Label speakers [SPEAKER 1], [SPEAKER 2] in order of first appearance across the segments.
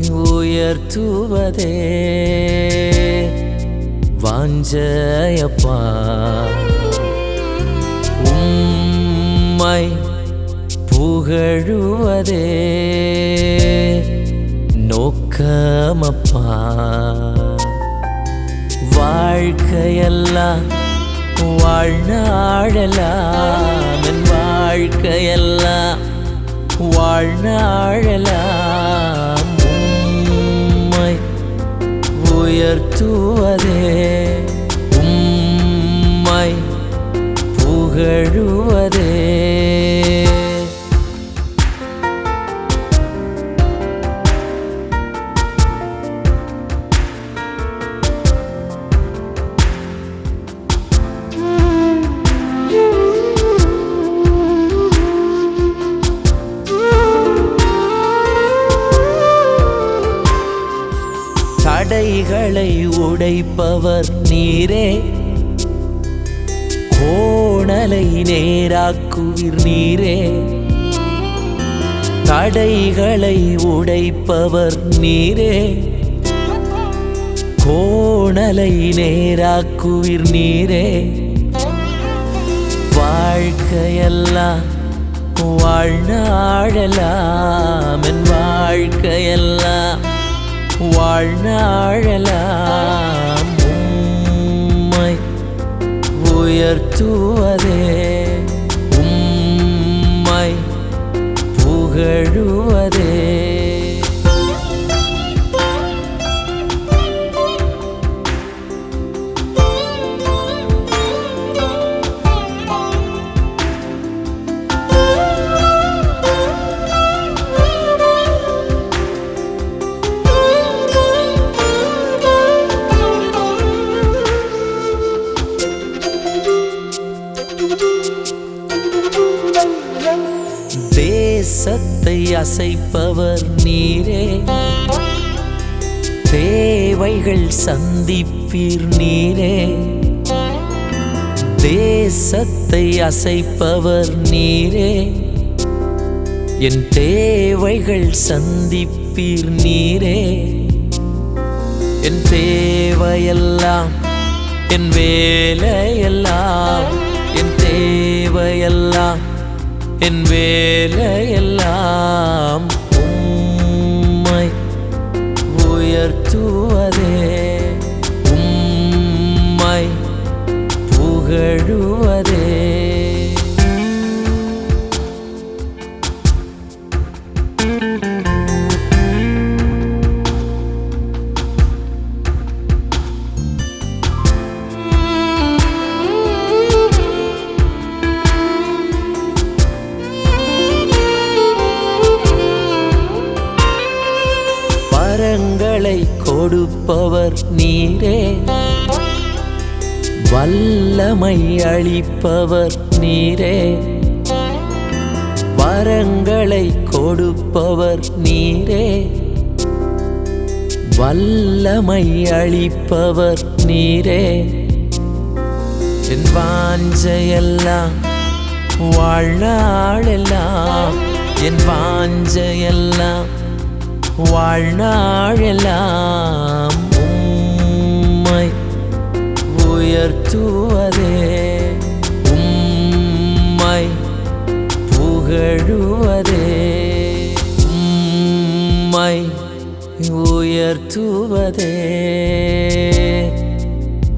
[SPEAKER 1] உயர்த்துவதே. வாஞ்சையப்பா உம்மை புகழுவதே. நோக்கமப்பா வாழ்க்கையெல்லாம் வாழ்நாழலாம் என் வாழ்க்கையெல்லாம் வாழ்நாழலாம் புகழுவதே தடைகளை உடைப்பவர் நீரே. கோணலை நேராக்குவிர் நீரே. தடைகளை உடைப்பவர் நீரே. கோணலை நேராக்குவிர் நீரே. வாழ்க்கையெல்லாம் வாழ்நாழலாம் என் வாழ்க்கையெல்லாம் வாழ்நாழலாம் உயர்த்துவதே தேசத்தை அசைப்பவர் நீரே. தேவைகள் சந்திப்பீர் நீரே. தேசத்தை அசைப்பவர் நீரே. என் தேவைகள் சந்திப்பீர் நீரே. என் தேவையெல்லாம் என் வேலையெல்லாம் என் வேலையெல்லாம் உம்மை உயர்த்துவதே. கொடுப்பவர் நீரே. வல்லமை அளிப்பவர் நீரே. வரங்களை கொடுப்பவர் நீரே. வல்லமை அளிப்பவர் நீரே. என் வாஞ்சையெல்லாம் வாழ்நாளெல்லாம் என் வாஞ்சையெல்லாம் வாழ்நாளெல்லாம் புகழுவதே உம்மை உயர்த்துவதே.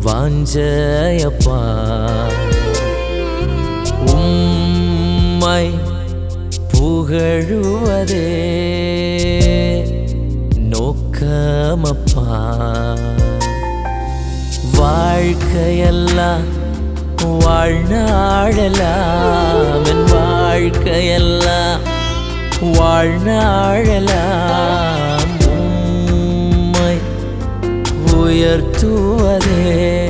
[SPEAKER 1] வாஞ்சையப்பா. உம்மை புகழுவதே. நோக்கமப்பா. வாழ்க்கையெல்லாம் வாழ்நாழலாம் என்பா வாழ்க்கையெல்லாம் வாழ்நாழலாம் உம்மை உயர்த்துவதே.